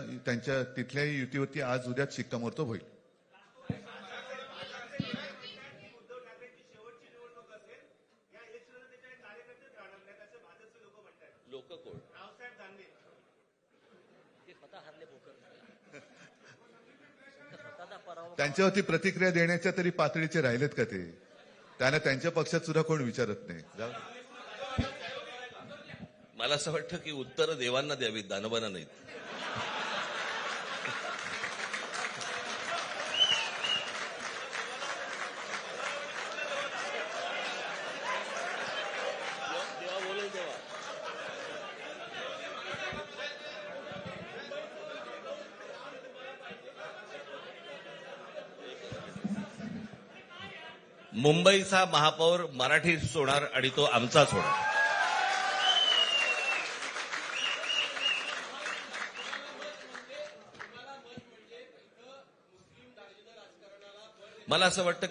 त्यांच्या तिथल्याही युतीवरती आज उद्या शिक्कामोर्तब होईल. लोक कोण ते स्वतः हरले भोकर त्यांच्यावरती प्रतिक्रिया देण्याच्या तरी पातळीचे राहिलेत का ते? त्यांना त्यांच्या पक्षात सुद्धा कोण विचारत नाही. मला असं वाटतं की उत्तरं देवांना द्यावीत दानवांना नाहीत. मुंबईचा महापौर मराठीच होणार आणि तो आमचाच होणार मला असं वाटतं की